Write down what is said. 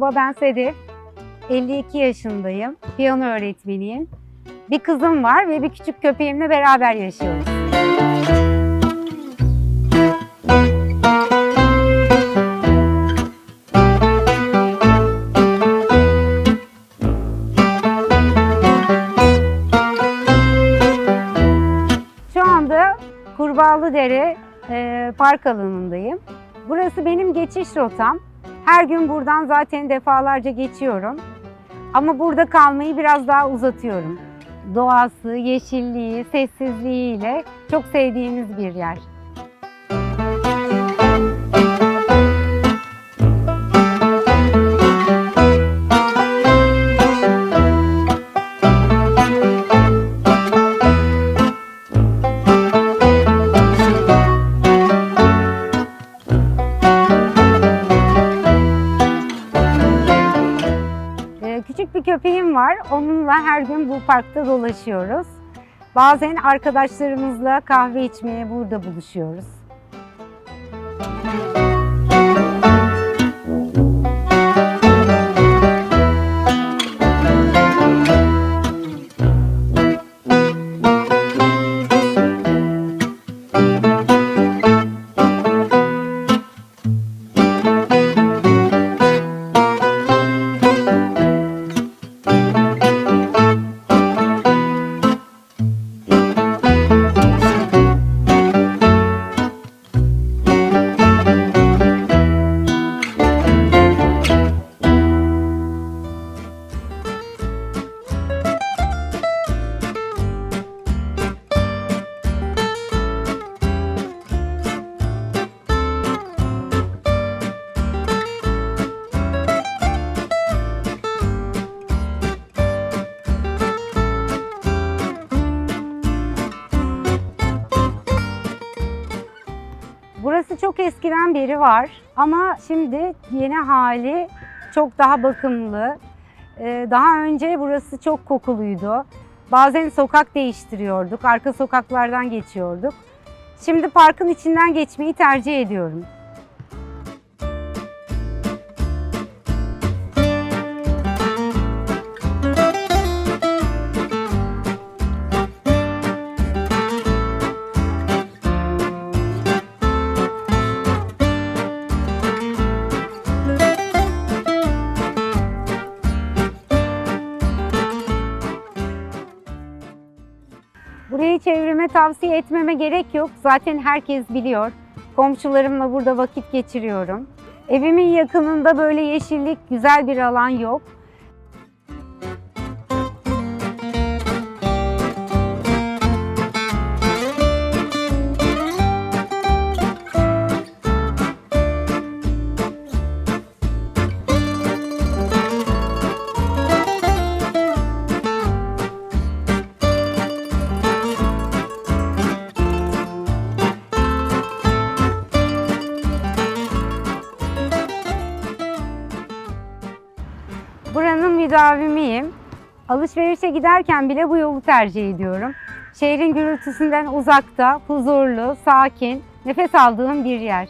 Merhaba ben Sedef. 52 yaşındayım. Piyano öğretmeniyim. Bir kızım var ve bir küçük köpeğimle beraber yaşıyoruz. Şu anda Kurbağalıdere park alanındayım. Burası benim geçiş rotam. Her gün buradan zaten defalarca geçiyorum. Ama burada kalmayı biraz daha uzatıyorum. Doğası, yeşilliği, sessizliğiyle çok sevdiğimiz bir yer. Küçük bir köpeğim var. Onunla her gün bu parkta dolaşıyoruz. Bazen arkadaşlarımızla kahve içmeye burada buluşuyoruz. Burası çok eskiden beri var ama şimdi yeni hali çok daha bakımlı. Ee, Daha önce burası çok kokuluydu. Bazen sokak değiştiriyorduk, arka sokaklardan geçiyorduk. Şimdi parkın içinden geçmeyi tercih ediyorum. Çevreme tavsiye etmeme gerek yok. Zaten herkes biliyor. Komşularımla burada vakit geçiriyorum. Evimin yakınında böyle yeşillik, güzel bir alan yok. Müdavimiyim. Alışverişe giderken bile bu yolu tercih ediyorum. Şehrin gürültüsünden uzakta, huzurlu, sakin, nefes aldığım bir yer.